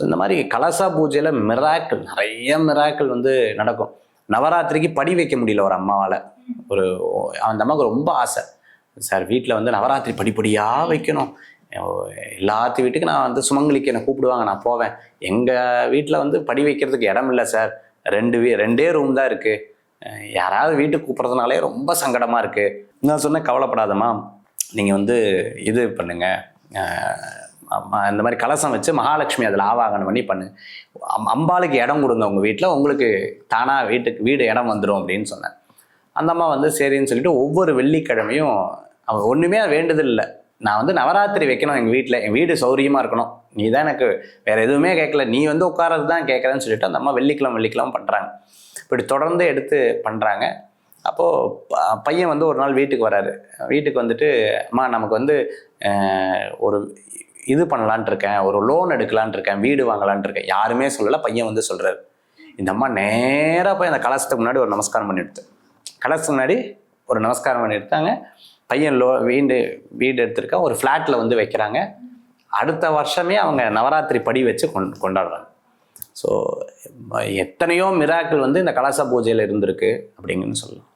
So இந்த மாதிரி கலசா பூஜையில் மிராக்கள் நிறைய மிராக்கள் வந்து நடக்கும். நவராத்திரிக்கு படி வைக்க முடியல ஒரு அம்மாவால். ஒரு அந்த அம்மாவுக்கு ரொம்ப ஆசை. சார் வீட்டில் வந்து நவராத்திரி படிப்படியாக வைக்கணும். எல்லாத்து வீட்டுக்கு நான் வந்து சுமங்கலிக்கு என்னை கூப்பிடுவாங்க நான் போவேன். எங்கள் வீட்டில் வந்து படி வைக்கிறதுக்கு இடம் இல்லை சார். ரெண்டு வீ ரெண்டே ரூம் தான் இருக்குது யாராவது வீட்டுக்கு கூப்பிட்றதுனாலே ரொம்ப சங்கடமாக இருக்குது நான் சொன்னேன் கவலைப்படாதம்மா. நீங்கள் வந்து இது பண்ணுங்கள் இந்த மாதிரி கலசம் வச்சு மகாலட்சுமி அதில் ஆவாகனம் பண்ணி பண்ணு. அம்- அம்பாளுக்கு இடம் கொடுங்க உங்கள் வீட்டில் உங்களுக்கு தானாக வீட்டுக்கு வீடு இடம் வந்துடும் அப்படின்னு சொன்னேன். அந்த அம்மா வந்து சரின்னு சொல்லிட்டு ஒவ்வொரு வெள்ளிக்கிழமையும் அவள் ஒன்றுமே வேண்டுதல் இல்லை நான் வந்து நவராத்திரி வைக்கணும் எங்கள் வீட்டில் என் வீடு சௌரியமாக இருக்கணும். நீ தான் எனக்கு வேறு எதுவுமே கேட்கல. நீ வந்து உட்காரது தான் கேட்குறேன்னு சொல்லிட்டு அந்த அம்மா வெள்ளிக்கிழமை வெள்ளிக்கிழமை பண்ணுறாங்க இப்படி தொடர்ந்து எடுத்து பண்ணுறாங்க அப்போது பையன் வந்து ஒரு நாள் வீட்டுக்கு வராரு. வீட்டுக்கு வந்துட்டு அம்மா நமக்கு வந்து ஒரு இது பண்ணலான் இருக்கேன் ஒரு லோன் எடுக்கலான் இருக்கேன் வீடு வாங்கலான் இருக்கேன். யாருமே சொல்லலை பையன் வந்து சொல்கிறாரு இந்த அம்மா நேராக போய் அந்த கலசத்துக்கு முன்னாடி ஒரு நமஸ்காரம் பண்ணி எடுத்து கலசத்துக்கு முன்னாடி ஒரு நமஸ்காரம் பண்ணி எடுத்தாங்க பையன் லோ வீடு வீடு எடுத்திருக்கா ஒரு ஃப்ளாட்டில் வந்து வைக்கிறாங்க. அடுத்த வருஷமே அவங்க நவராத்திரி படி வச்சு கொண் கொண்டாடுறாங்க. ஸோ எத்தனையோ மிராக்கள் வந்து இந்த கலச பூஜையில் இருந்திருக்கு அப்படிங்கன்னு சொல்லலாம்.